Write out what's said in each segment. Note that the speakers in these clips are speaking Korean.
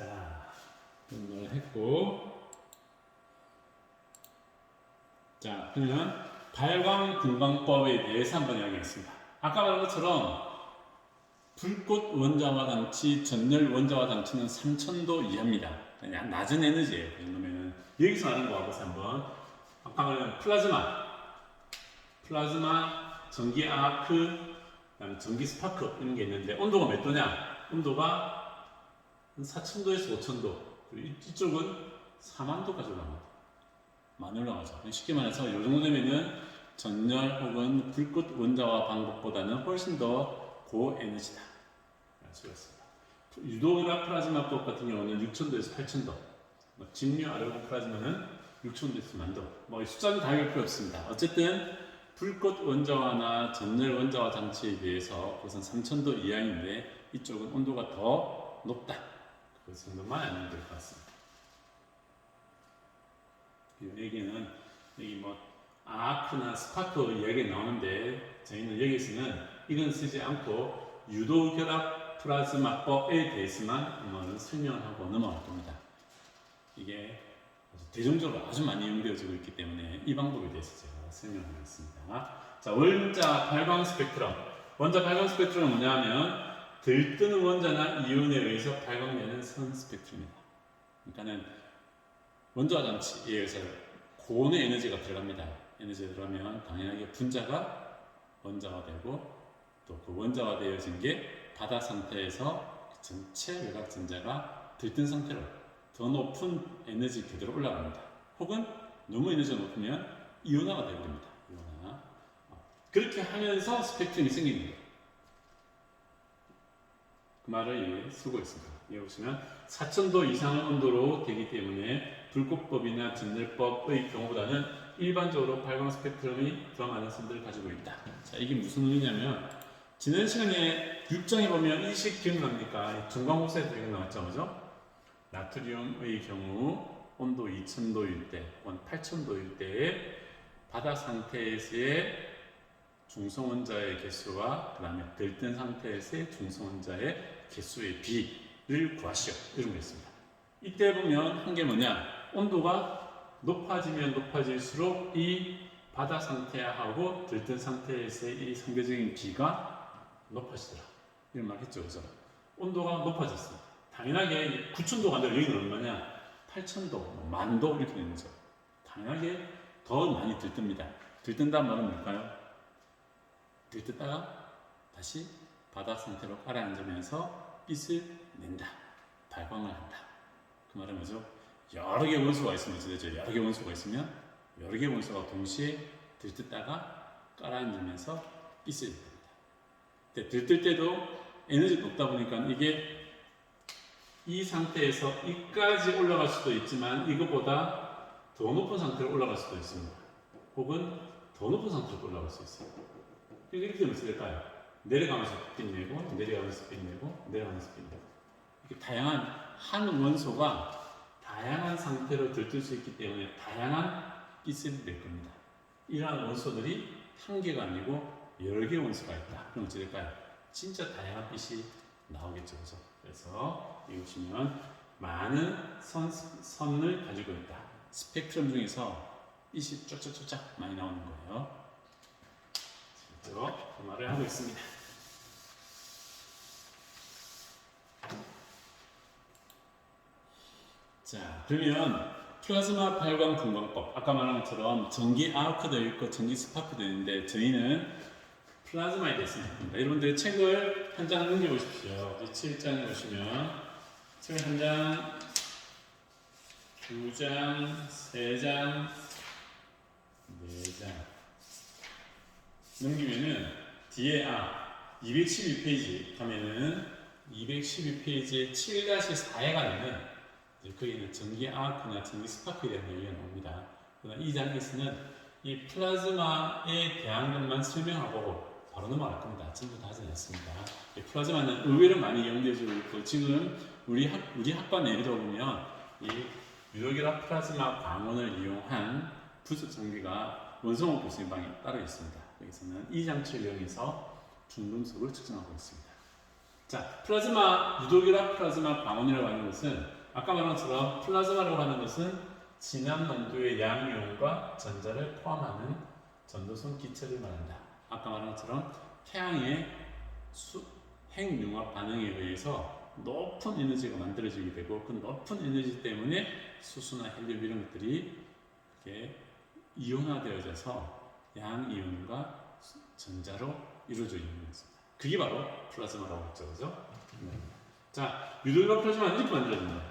자, 분노를 했고, 자, 그러면 발광 분광법에 대해서 한번 이야기하겠습니다. 아까 말한 것처럼 불꽃 원자와 장치, 전열 원자와 장치는 3000도 이하입니다. 낮은 에너지예요. 그러면 여기서 말하는 거하고서 한번 아까 말한 플라즈마, 플라즈마, 전기 아크, 전기 스파크 이런 게 있는데 온도가 몇 도냐? 온도가 4,000도에서 5,000도. 그리고 이- 이쪽은 4만 도까지 올라갑니다. 많이 올라가죠. 쉽게 말해서 이 정도 되면은 전열 혹은 불꽃 원자와 방법보다는 훨씬 더 고에너지다. 알 수가 있습니다. 유도나 플라즈마법 같은 경우는 6,000도에서 8,000도. 뭐 직류 아르고 플라즈마는 6,000도에서 만도. 뭐이 숫자는 다 외울 필요 없습니다. 어쨌든 불꽃 원자와나 전열 원자와 장치에 비해서 그것은 3,000도 이하인데 이쪽은 온도가 더 높다. 것 같습니다. 이 얘기는 여기 뭐 아크나 스파크 이야기 나오는데 저희는 여기서는 이건 쓰지 않고 유도 결합 플라즈마법에 대해서만 한번 설명을 하고 넘어갈 겁니다. 이게 대중적으로 아주 많이 이용되어지고 있기 때문에 이 방법에 대해서 제가 설명하겠습니다. 자, 원자 발광 스펙트럼. 원자 발광 스펙트럼은 뭐냐면 들뜨는 원자나 이온에 의해서 발광되는 선 스펙트럼입니다. 그러니까는 원자와 장치에 의해서 고온의 에너지가 들어갑니다. 에너지가 들어가면 당연하게 분자가 원자화되고 또 그 원자화되어진 게 바다 상태에서 전체 외곽 전자가 들뜬 상태로 더 높은 에너지 궤도로 올라갑니다. 혹은 너무 에너지가 높으면 이온화가 되버립니다. 이온화. 어, 그렇게 하면서 스펙트럼이. 그 말을 이해 쓰고 있습니다. 여기 보시면 4000도 이상의 온도로 되기 때문에 불꽃법이나 진열법의 경우보다는 일반적으로 발광 스펙트럼이 더 많은 선들을 가지고 있다. 자, 이게 무슨 의미냐면 지난 시간에 6장에 보면 이식 기억납니까? 중광목사에도 이거 나왔죠, 그죠? 나트륨의 경우 온도 2000도일 때, 온 8000도일 때에 바다 상태에서의 중성원자의 개수와 그 다음에 들뜬 상태에서의 중성원자의 개수의 비를 구하시오. 이런 거 있습니다. 이때 보면 한 게 뭐냐? 온도가 높아지면 높아질수록 이 바다 상태하고 들뜬 상태에서의 이 상대적인 비가 높아지더라. 이런 말 했죠. 그죠? 온도가 높아졌습니다. 당연하게 9,000도가 아니라 여기는 얼마냐? 8,000도, 만도 이렇게 되는 거죠. 당연하게 더 많이 들뜹니다. 들뜬다는 말은 뭘까요? 들뜨다가 다시 바다 상태로 가라앉으면서 빛을 낸다. 발광을 한다. 그 말은 뭐죠? 여러 개의 원소가 있으면 되죠? 여러 개의 원소가 있으면 여러 개의 원소가 동시에 들뜨다가 가라앉으면서 빛을 냅니다. 근데 들뜰 때도 에너지가 높다 보니까 이게 이 상태에서 이까지 올라갈 수도 있지만 이거보다 더 높은 상태로 올라갈 수도 있습니다. 혹은 더 높은 상태로 올라갈 수 있어요. 이렇게 되면 어떻게 될까요? 내려가면서 빛내고 내려가면서 빛내고 내려가면서 빛내고 이렇게 다양한 한 원소가 다양한 상태로 들뜰 수 있기 때문에 다양한 빛을 낼 겁니다. 이러한 원소들이 한 개가 아니고 여러 개의 원소가 있다. 그럼 어떻게 될까요? 진짜 다양한 빛이 나오겠죠. 그죠? 그래서 여기 보시면 많은 선, 선을 가지고 있다. 스펙트럼 중에서 빛이 쫙쫙쫙쫙 많이 나오는 거예요. 실제로 그 말을 하고 있습니다. 자, 그러면 플라즈마 발광 분광법 아까 말한 것처럼 전기 아우크도 있고 전기 스파크도 있는데 저희는 플라즈마에 대해서 합니다. 여러분들 책을 한 장 넘겨보십시오. 이 7장에 보시면 책한 장, 두 장, 세 장, 네 장 넘기면은 뒤에 아 212페이지 가면은 212페이지에 7-4에 가면은 거기는 전기 아크나 전기 스파크에 대한 얘기가 나옵니다. 그러나 이 장에서는 이 플라즈마에 대한 것만 설명하고 바로 넘어갈 겁니다. 전부 다 하지 않습니다. 이 플라즈마는 의외로 많이 이용되어지고 있고 지금 우리 학 우리 학과 내에도 보면 이 유효결합 플라즈마 광원을 이용한 부속 장비가 원성호 교수님 방에 따로 있습니다. 여기서는 이 장치를 이용해서 중금속을 측정하고 있습니다. 자, 플라즈마 유독이라 플라즈마 방온이라고 하는 것은 아까 말한 것처럼 플라즈마라고 하는 것은 진한 농도의 양이온과 전자를 포함하는 전도성 기체를 말한다. 아까 말한 것처럼 태양의 수, 핵융합 반응에 의해서 높은 에너지가 만들어지게 되고 그 높은 에너지 때문에 수소나 헬륨 이런 것들이 이렇게 이온화되어져서 양이온과 전자로 이루어져 있는 것입니다. 그게 바로 플라즈마라고 했죠, 그죠? 네. 자, 유독과 플라즈마는 이렇게 만들어집니다.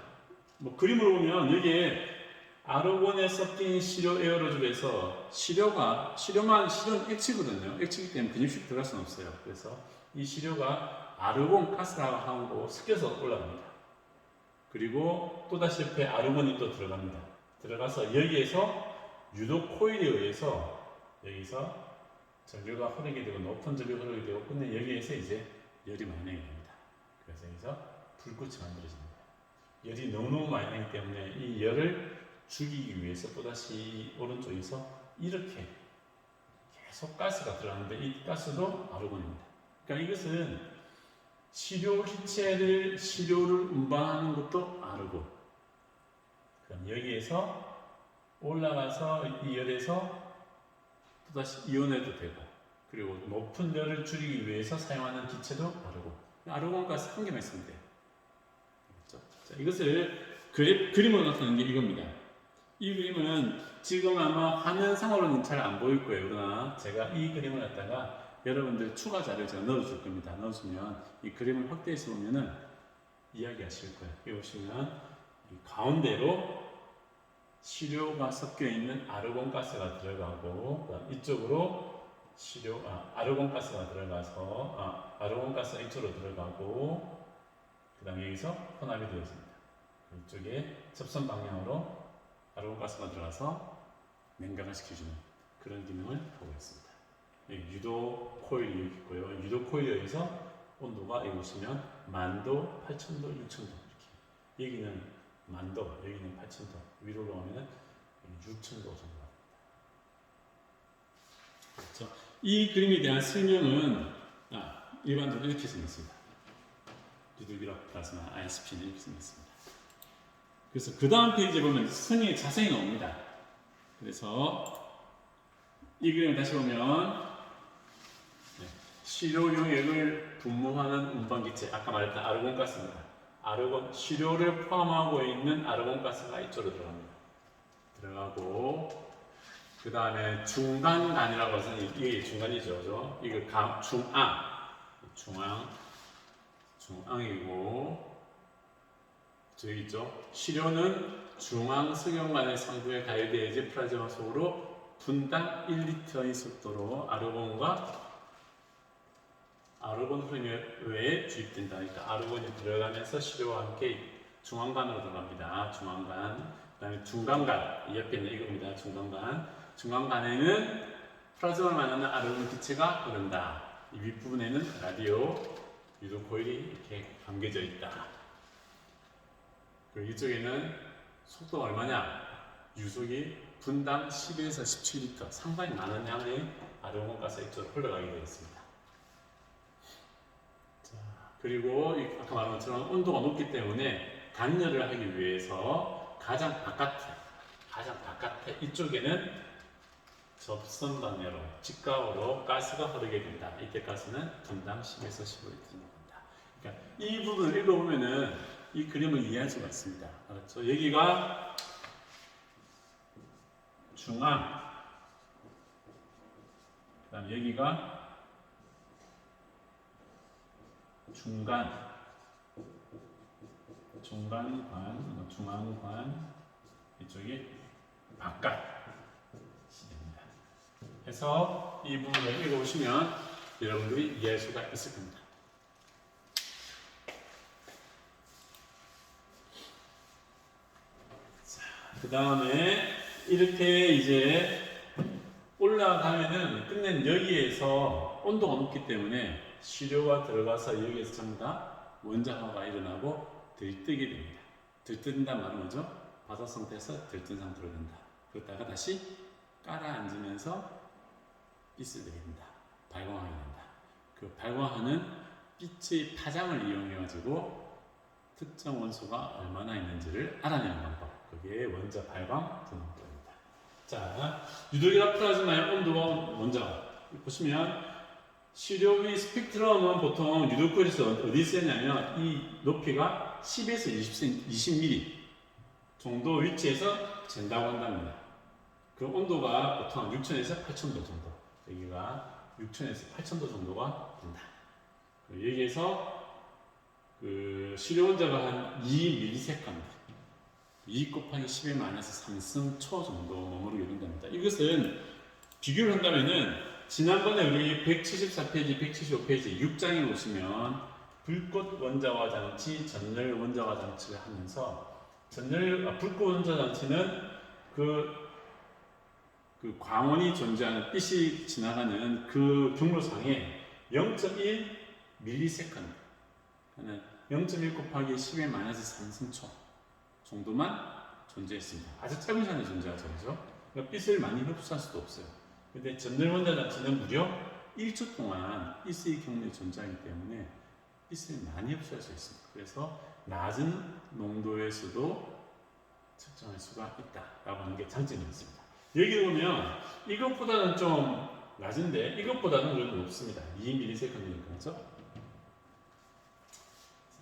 뭐 그림으로 보면 여기에 아르곤에 섞인 시료 에어로졸에서 시료가 시료만 시료는 액체거든요. 액체이기 때문에 근육식 들어갈 수는 없어요. 그래서 이 시료가 아르곤 가스하고 섞여서 올라갑니다. 그리고 또 다시 옆에 아르곤이 또 들어갑니다. 들어가서 여기에서 유독 코일에 의해서 여기서 전류가 흐르게 되고 높은 전류가 흐르게 되고 끝내 여기에서 이제 열이 많이 나게 됩니다. 그래서 여기서 불꽃이 만들어집니다. 열이 너무너무 많이 나기 때문에 이 열을 죽이기 위해서 또다시 이 오른쪽에서 이렇게 계속 가스가 들어가는데 이 가스도 아르곤입니다. 그러니까 이것은 시료 기체를 시료를 운반하는 것도 아르곤. 그럼 여기에서 올라가서 이 열에서 또다시 이온해도 되고 그리고 높은 열을 줄이기 위해서 사용하는 기체도 아르곤. 아르곤 가스 한 개만 있으면 돼요. 그렇죠? 자, 이것을 그림, 그림으로 나타내는 게 이겁니다. 이 그림은 지금 아마 화면 상으로는 잘 안 보일 거예요. 그러나 제가 이 그림을 갖다가 여러분들 추가 자료 제가 넣어줄 겁니다. 넣어주면 이 그림을 확대해서 보면은 이야기하실 거예요. 여기 보시면 이 가운데로 시료가 섞여 있는 아르곤 가스가 들어가고 그다음 이쪽으로 시료 아, 아르곤 가스가 들어가서 아, 아르곤 가스가 이쪽으로 들어가고 그다음 여기서 혼합이 되어 있습니다. 이쪽에 접선 방향으로 아르곤 가스가 들어가서 냉각을 시켜주는 그런 기능을 하고 있습니다. 여기 유도 코일이 여기 있고요. 유도 코일에 의해서 온도가 여기 보시면 만도, 8천도, 6천도 이렇게 여기는 만도, 여기는 8천도 위로 올라가면은 6천도 정도 그렇죠. 이 그림에 대한 설명은 아, 일반적으로 이렇게 생겼습니다. 유도기라 플라즈마 ISP는 이렇게 생겼습니다. 그래서 그 다음 페이지에 보면 성이 자세히 나옵니다. 그래서 이 그림을 다시 보면 네, 시료 용액을 분무하는 운반기체 아까 말했던 아르곤 가스입니다. 아르곤 시료를 포함하고 있는 아르곤 가스가 이쪽으로 들어갑니다. 들어가고 그 다음에 중간간이라고 해서 이게 중간이죠, 그죠? 이거 감, 중앙, 중앙, 중앙이고 저기 있죠. 시료는 중앙 석영관의 상부에 가열되어지 플라즈마 속으로 분당 1리터의 속도로 아르곤과 아르곤 흐름에 주입된다. 그러니까 아르곤이 들어가면서 시료와 함께 중앙관으로 들어갑니다. 중앙관. 그 다음에 중간관. 이 옆에 있는 이겁니다. 중간관. 중간관에는 플라즈마를 만나는 아르곤 기체가 흐른다. 이 윗부분에는 라디오 유도 코일이 이렇게 감겨져 있다. 그리고 이쪽에는 속도가 얼마냐? 유속이 분당 11에서 17리터 상당히 많은 양의 아르곤 가스 이쪽으로 흘러가게 되어 있습니다. 자, 그리고 이 아까 말한 것처럼 온도가 높기 때문에 단열을 하기 위해서 가장 바깥에 가장 바깥에 이쪽에는 접선 단열로 직각으로 가스가 흐르게 된다. 이때 가스는 분당 10에서 15리터 정도입니다. 그러니까 이 부분을 읽어보면은 이 그림을 이해할 수가 있습니다. 그렇죠? 여기가 중앙, 그다음 여기가 중간, 중간관, 중앙관, 이쪽이 바깥 시입니다. 해서 이 부분을 읽어보시면 여러분들이 이해할 수가 있을 겁니다. 그 다음에 이렇게 이제 올라가면은 끝낸 여기에서 온도가 높기 때문에 시료가 들어가서 여기에서 전부 다 원자화가 일어나고 들뜨게 됩니다. 들뜬다는 말은 뭐죠? 바다 상태에서 들뜬 상태로 된다. 그러다가 다시 깔아앉으면서 빛을 내게 된다. 발광하게 된다. 그 발광하는 빛의 파장을 이용해 가지고 특정 원소가 얼마나 있는지를 알아내는 방법. 그게 원자 발광 분홍도입니다. 자, 유독이라 플라즈마의 온도가 먼저 보시면 시료의 스펙트럼은 보통 유독거리에서 어디 쓰냐면 이 높이가 10에서 20cm, 20mm 정도 위치에서 잰다고 한답니다. 그 온도가 보통 6천에서 8천도 정도. 여기가 6천에서 8천도 정도가 된다. 그 여기에서 그 시료 원자가 한 2ms 2 곱하기 10의 마이너스 3승 초 정도 머무르게 된답니다. 이것은 비교를 한다면은 지난번에 우리 174페이지, 175페이지 6장에 보시면 불꽃 원자화 장치, 전열 원자화 장치를 하면서 전열 아, 불꽃 원자 장치는 그, 그 광원이 존재하는 빛이 지나가는 그 경로상에 0.1 밀리세컨드 하는 0.1 곱하기 10의 마이너스 3승초 정도만 존재했습니다. 아주 짧은 시간에 존재하죠, 그죠? 그러니까 빛을 많이 흡수할 수도 없어요. 근데 원자 자체는 무려 1초 동안 빛의 경로에 존재하기 때문에 빛을 많이 흡수할 수 있습니다. 그래서 낮은 농도에서도 측정할 수가 있다라고 하는 게 장점이 있습니다. 여기 보면 이것보다는 좀 낮은데 이것보다는 그래도 높습니다. 2ms니까 그렇죠?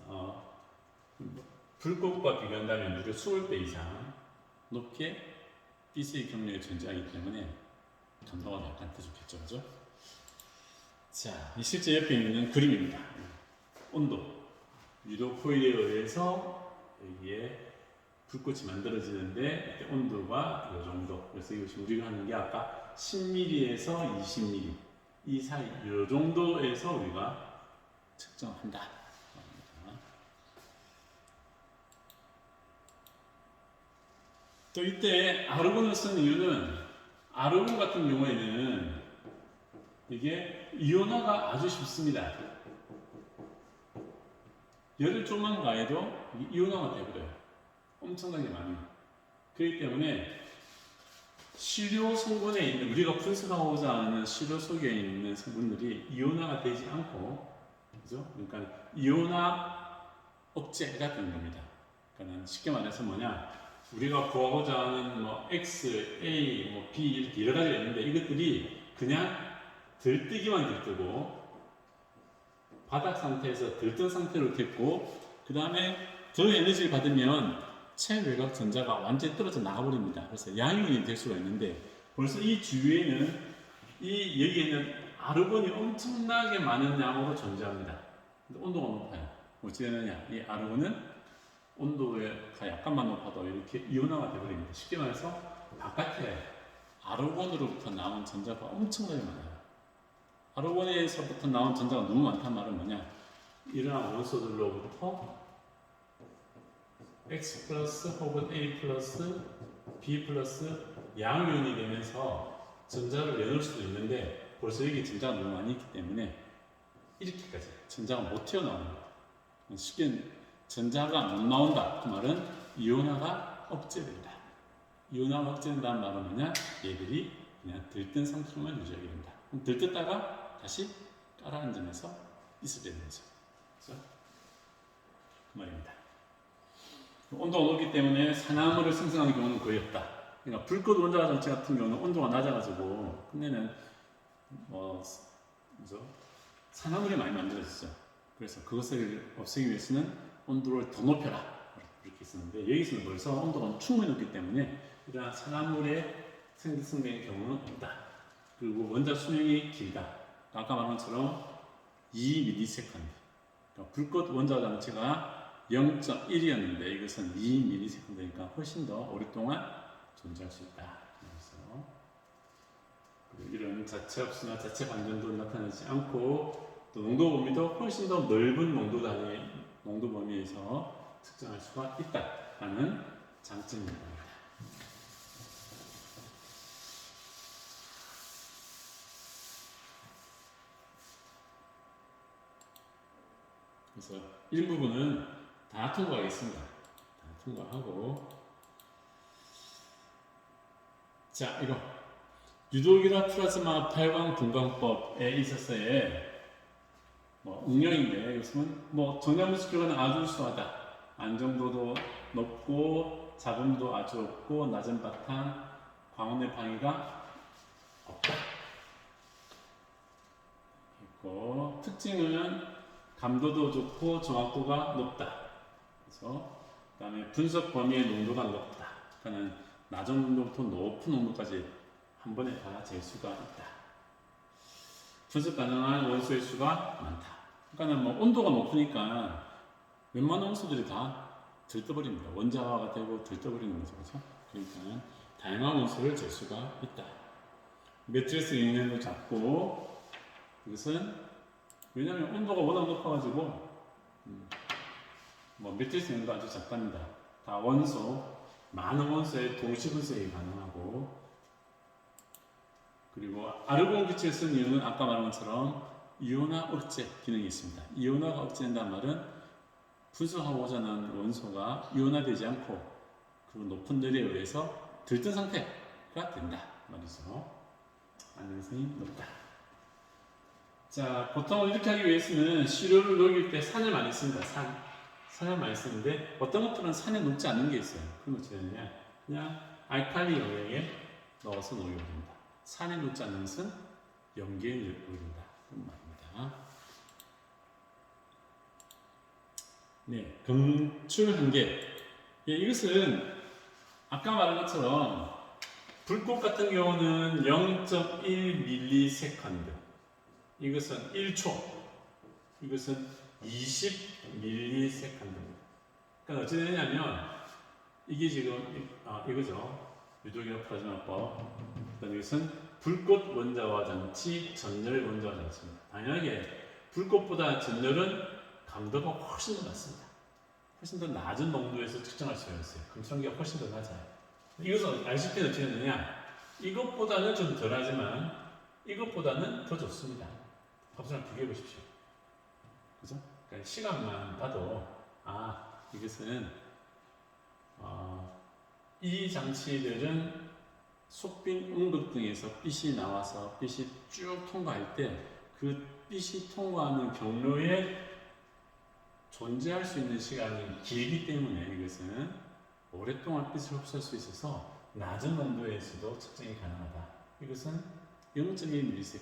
어, 불꽃과 비교한다면 무려 20배 이상 높게 빛의 경로에 존재하기 때문에 감도가 약간 그죠? 자, 이 실제 옆에 있는 그림입니다. 온도, 유도 코일에 의해서 여기에 불꽃이 만들어지는데 온도가 이 정도. 그래서 이것이 우리가 하는 게 아까 10mm에서 20mm 이 사이 이 정도에서 우리가 측정한다. 또 이때 아르곤을 쓴 이유는 아르곤 같은 경우에는 이게 이온화가 아주 쉽습니다. 열을 좀만 가해도 이온화가 되버려요. 엄청나게 많이. 그렇기 때문에 시료 성분에 있는 우리가 분석하고자 하는 시료 속에 있는 성분들이 이온화가 되지 않고 그죠? 그러니까 이온화 억제가 되는 겁니다. 그러니까 쉽게 말해서 뭐냐? 우리가 구하고자 하는 뭐 X, A, 뭐 B 이렇게 여러 가지가 있는데 이것들이 그냥 들뜨기만 들뜨고 바닥 상태에서 들뜬 상태로 됐고 그 다음에 더 에너지를 받으면 체외곽 전자가 완전히 떨어져 나가버립니다. 그래서 양이온이 될 수가 있는데 벌써 이 주위에는 이 여기에는 아르곤이 엄청나게 많은 양으로 존재합니다. 근데 온도가 높아요. 어찌 되느냐? 이 아르곤은 온도가 약간만 높아도 이렇게 이온화가 되버립니다. 쉽게 말해서 바깥에 아르곤으로부터 나온 전자가 엄청나게 많아요. 아르곤에서부터 나온 전자가 너무 많단 말은 뭐냐? 이러한 원소들로부터 X 플러스 혹은 A 플러스 B 플러스 양이온이 되면서 전자를 내놓을 수도 있는데 벌써 여기 전자가 너무 많이 있기 때문에 이렇게까지 전자가 못 거예요. 쉽게 전자가 못 나온다. 그 말은 이온화가 억제된다. 이온화가 억제된다는 말은 뭐냐? 얘들이 그냥 들뜬 상태로만 유지하게 된다. 그럼 들떴다가 다시 깔아앉으면서 있을 때 되는 거죠. 그렇죠? 그 말입니다. 온도가 높기 때문에 산화물을 생성하는 경우는 거의 없다. 그러니까 불꽃 원자 장치 같은 경우는 온도가 낮아가지고 끝내는 뭐? 산화물이 많이 만들어지죠. 그래서 그것을 없애기 위해서는 온도를 더 높여라 이렇게 있었는데 여기서는 벌써 온도가 충분히 높기 때문에 이러한 산화물의 생성되는 경우는 없다. 그리고 원자 수명이 길다. 아까 말한 것처럼 2ms. 그러니까 불꽃 원자 장치가 0.1이었는데 이것은 2ms니까 훨씬 더 오랫동안 존재할 수 있다. 그래서 이런 자체 흡수나 자체 반전도 나타나지 않고 또 농도 범위도 훨씬 더 넓은 농도 단위 농도 범위에서 측정할 수가 있다라는 장점입니다. 그래서 일부분은 다 통과하겠습니다. 다 통과하고 자 이거 유독이라 플라즈마 발광 분광법에 있어서의 뭐 응용인데 이것은 뭐 정량분수 결과는 아주 우수하다. 안정도도 높고 잡음도 아주 없고 낮은 바탕 광원의 방해가 없다. 있고 특징은 감도도 좋고 정확도가 높다. 그래서 그다음에 분석 범위의 농도가 높다. 그러니까는 낮은 농도부터 높은 농도까지 한 번에 다 잴 수가 있다. 분석 가능한 원소의 수가 많다. 그러니까는 뭐 온도가 높으니까 웬만한 원소들이 다 들떠버립니다. 원자화가 되고 들떠버리는 거죠. 그렇죠? 그러니까 다양한 원소를 잴 수가 있다. 매트리스 영향도 작고 이것은 왜냐하면 온도가 워낙 높아가지고 음, 뭐 매트리스 영향도 아주 작답니다. 다 원소 많은 원소의 동시 분석이 가능하고 그리고 아르곤 기체를 쓴 이유는 아까 말한 것처럼 이온화 억제 기능이 있습니다. 이온화가 억제된다는 말은 분석하고자 하는 원소가 이온화되지 않고 그 높은 열에 의해서 들뜬 상태가 된다 말이죠. 안정성이 높다. 자, 보통 이렇게 하기 위해서는 시료를 녹일 때 산을 많이 씁니다. 산. 산을 많이 쓰는데 어떤 것들은 산에 녹지 않는 게 있어요. 그럼 어떻게 되느냐? 그냥 알칼리 영역에 넣어서 녹이면 됩니다. 산에 녹지 않는 것은 염기에 녹인다. 말입니다. 네, 검출 한계. 예, 이것은 아까 말한 것처럼 불꽃 같은 경우는 0.1ms. 이것은 1초. 이것은 20ms. 그러니까 어찌 되냐면 이게 지금 이- 아, 이거죠. 유도기압 플라즈마법. 그다음에 이것은 불꽃 원자화 장치, 전열 원자화 장치입니다. 당연하게 불꽃보다 전열은 감도가 훨씬 더 낮습니다. 훨씬 더 낮은 농도에서 측정할 수가 있어요. 검출한계가 훨씬 더 낮아요. 이것은 RCP는 어떻게 되느냐? 이것보다는 좀 덜하지만 이것보다는 더 좋습니다. 합성을 비교해 보십시오. 그죠? 그러니까 시간만 봐도 아 이것은 어, 이 장치들은 속빈 음극 등에서 빛이 나와서 빛이 쭉 통과할 때 그 빛이 통과하는 경로에 존재할 수 있는 시간이 길기 때문에 이것은 오랫동안 빛을 흡수할 수 있어서 낮은 농도에서도 측정이 가능하다. 이것은 0.1ms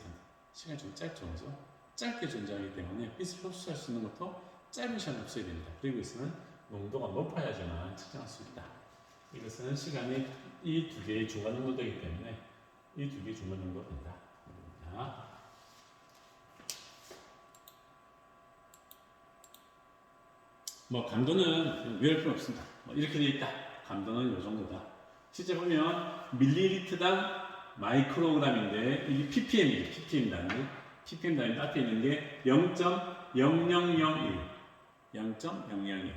시간이 좀 짧죠, 그죠? 짧게 존재하기 때문에 빛을 흡수할 수 있는 것도 짧은 시간에 흡수해야 됩니다. 그리고 이것은 농도가 높아야지만 측정할 수 있다. 이것은 시간이 이 두 개의 중간 정도 되기 때문에 이 두 개의 중간 정도 된다. 자, 뭐 감도는 외울 필요 없습니다. 뭐 이렇게 돼 있다. 감도는 이 정도다. 실제 보면 밀리리터당 마이크로그램인데 이게 ppm이에요. ppm 단위. ppm 단위 앞에 있는 게 0.0001, 0.001.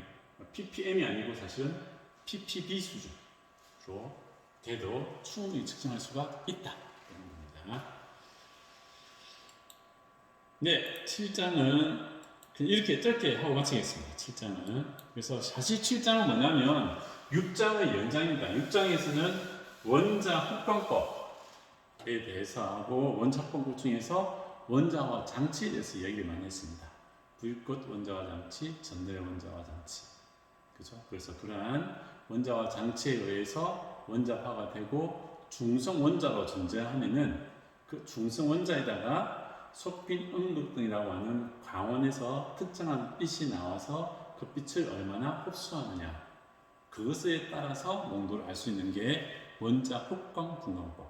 ppm이 아니고 사실은 ppb 수준으로 돼도 충분히 측정할 수가 있다. 이런 겁니다. 네, 7장은 이렇게 짧게 하고 마치겠습니다. 7장은. 그래서 사실 7장은 뭐냐면 6장의 연장입니다. 6장에서는 원자 합병법에 대해서 하고 원자 합병법 중에서 원자와 장치에 대해서 이야기를 많이 했습니다. 불꽃 원자와 장치, 전멸 원자와 장치. 그죠? 그래서 그러한 원자와 장치에 의해서 원자화가 되고 중성 원자로 존재하면은 그 중성 원자에다가 속빈 음극 등이라고 하는 광원에서 특정한 빛이 나와서 그 빛을 얼마나 흡수하느냐. 그것에 따라서 농도를 알 수 있는 게 원자 혹광 분광법.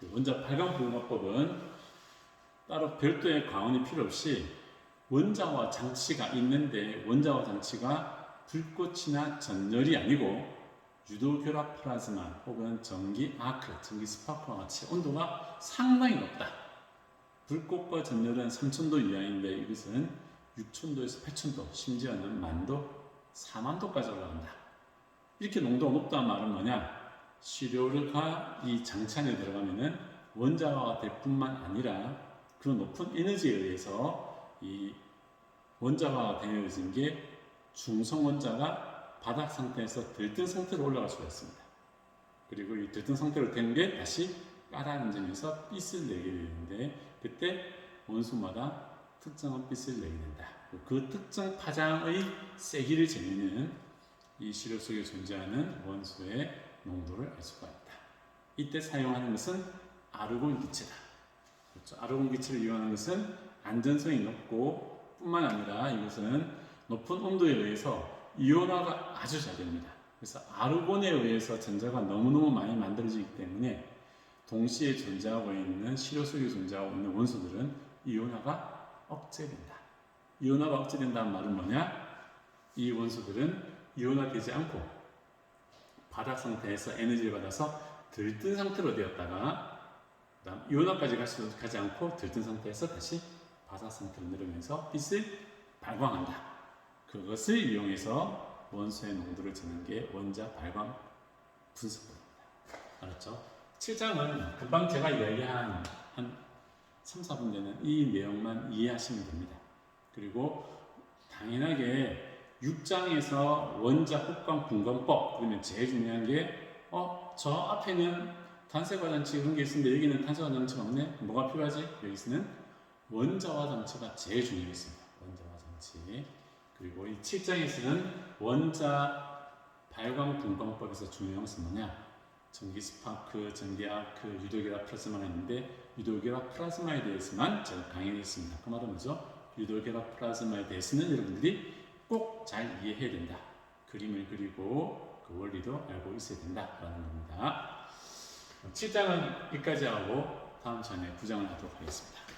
그 원자 발광 분광법은 따로 별도의 광원이 필요 없이 원자와 장치가 있는데 원자와 장치가 불꽃이나 전열이 아니고 유도결합 플라즈마 혹은 전기 아크, 전기 스파크와 같이 온도가 상당히 높다. 불꽃과 전열은 3000도 이하인데 이것은 6000도에서 8000도, 심지어는 만도, 4만도까지 올라간다. 이렇게 농도가 높다는 말은 뭐냐? 시료가 이 장치 안에 들어가면은 원자화가 될 뿐만 아니라 그 높은 에너지에 의해서 이 원자화가 되어진 게 중성 원자가 바닥 상태에서 들뜬 상태로 올라갈 수가 있습니다. 그리고 이 들뜬 상태로 된 게 다시 점에서 빛을 내게 되는데 그때 원소마다 특정한 빛을 내게 된다. 그 특정 파장의 세기를 재는 이 시료 속에 존재하는 원소의 농도를 알 수가 있다. 이때 사용하는 것은 아르곤 기체다. 그렇죠. 아르곤 기체를 이용하는 것은 안전성이 높고 뿐만 아니라 이것은 높은 온도에 의해서 이온화가 아주 잘 됩니다. 그래서 아르곤에 의해서 전자가 너무너무 많이 만들어지기 때문에 동시에 존재하고 있는 속에 존재하고 있는 원소들은 이온화가 억제된다. 이온화가 억제된다는 말은 뭐냐? 이 원소들은 이온화되지 않고 바닥 상태에서 에너지를 받아서 들뜬 상태로 되었다가 그다음 이온화까지 가지 않고 들뜬 상태에서 다시 바닥 상태로 내려오면서 빛을 발광한다. 그것을 이용해서 원소의 농도를 재는 게 원자 발광 분석법입니다. 알았죠? 7장은 금방 제가 이야기한 한 3, 4분 되는 이 내용만 이해하시면 됩니다. 그리고 당연하게 6장에서 원자 혹광 분광법 그러면 제일 중요한 게 어, 저 앞에는 탄소화 장치 그런 게 있는데 여기는 탄소화 장치가 없네. 뭐가 필요하지? 여기서는 원자화 장치가 제일 중요했습니다. 원자화 장치. 그리고 이 7장에서는 원자 발광 분광법에서 중요한 것은 뭐냐? 전기 스파크, 전기 아크, 유도결합 플라즈마가 있는데 유도결합 플라즈마에 대해서만 제가 강의를 했습니다. 그 말은 뭐죠? 유도결합 플라즈마에 대해서는 여러분들이 꼭 잘 이해해야 된다. 그림을 그리고 그 원리도 알고 있어야 된다라는 겁니다. 7장은 여기까지 하고 다음 시간에 9장을 하도록 하겠습니다.